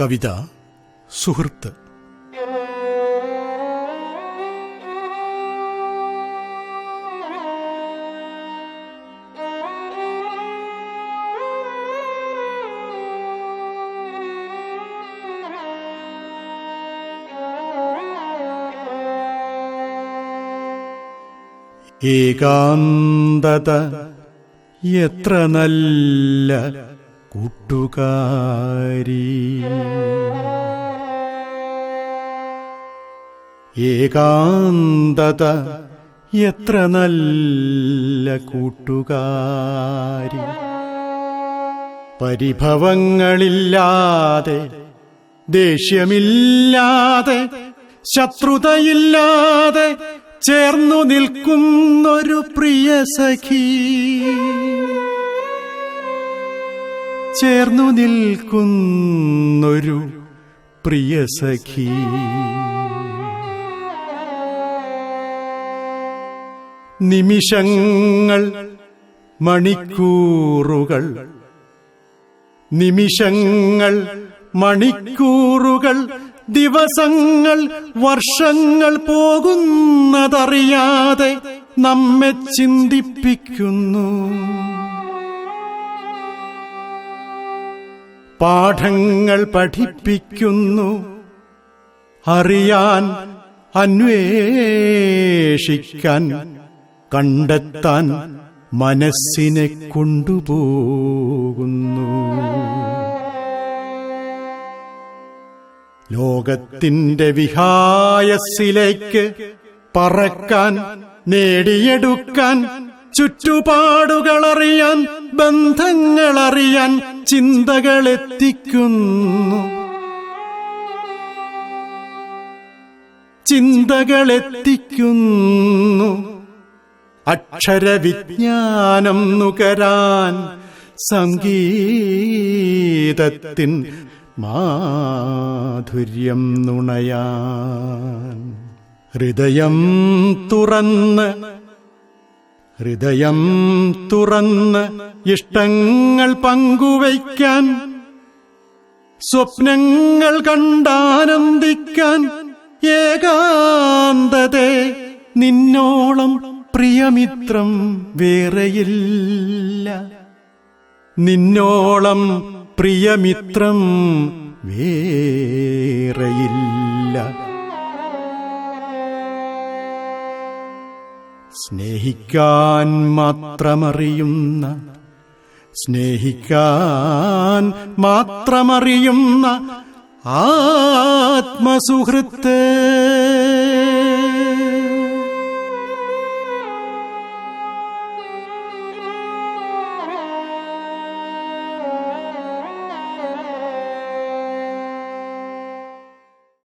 കവിത സുഹൃത്ത്. ഏകാന്തത എത്ര നല്ല കൂട്ടുകാരി. ഏകാന്തത എത്ര നല്ല കൂട്ടുകാരി. പരിഭവങ്ങളില്ലാതെ ദേഷ്യമില്ലാതെ ശത്രുതയില്ലാതെ ചേർന്നു നിൽക്കുന്നൊരു പ്രിയ സഖി. ചേർന്നു നിൽക്കുന്നൊരു പ്രിയ സഖി. നിമിഷങ്ങൾ മണിക്കൂറുകൾ. നിമിഷങ്ങൾ മണിക്കൂറുകൾ ദിവസങ്ങൾ വർഷങ്ങൾ പോകുന്നതറിയാതെ നമ്മെ ചിന്തിപ്പിക്കുന്നു. പാഠങ്ങൾ പഠിപ്പിക്കുന്നു. അറിയാൻ അന്വേഷിക്കാൻ കണ്ടെത്താൻ മനസ്സിനെ കൊണ്ടുപോകുന്നു. ലോകത്തിന്റെ വിഹായസിലേക്ക് പറക്കാൻ നേടിയെടുക്കാൻ ചുറ്റുപാടുകളറിയാൻ ബന്ധങ്ങളറിയാൻ ചിന്തകളെത്തിക്കുന്നു. ചിന്തകളെത്തിക്കുന്നു. അക്ഷരവിജ്ഞാനം നുകരാൻ സംഗീതത്തിൻ മാധുര്യം നുണയാൻ. ഹൃദയം തുറന്ന് ഹൃദയം തുറന്ന് ഇഷ്ടങ്ങൾ പങ്കുവയ്ക്കാൻ സ്വപ്നങ്ങൾ കണ്ടാനന്ദിക്കാൻ ഏകാന്തതേ നിന്നോളം പ്രിയമിത്രം വേറെയില്ല. നിന്നോളം പ്രിയമിത്രം വേറെയില്ല. സ്നേഹിക്കാൻ മാത്രമറിയുന്ന സ്നേഹിക്കാൻ മാത്രമറിയുന്ന ആത്മസുഹൃത്ത്.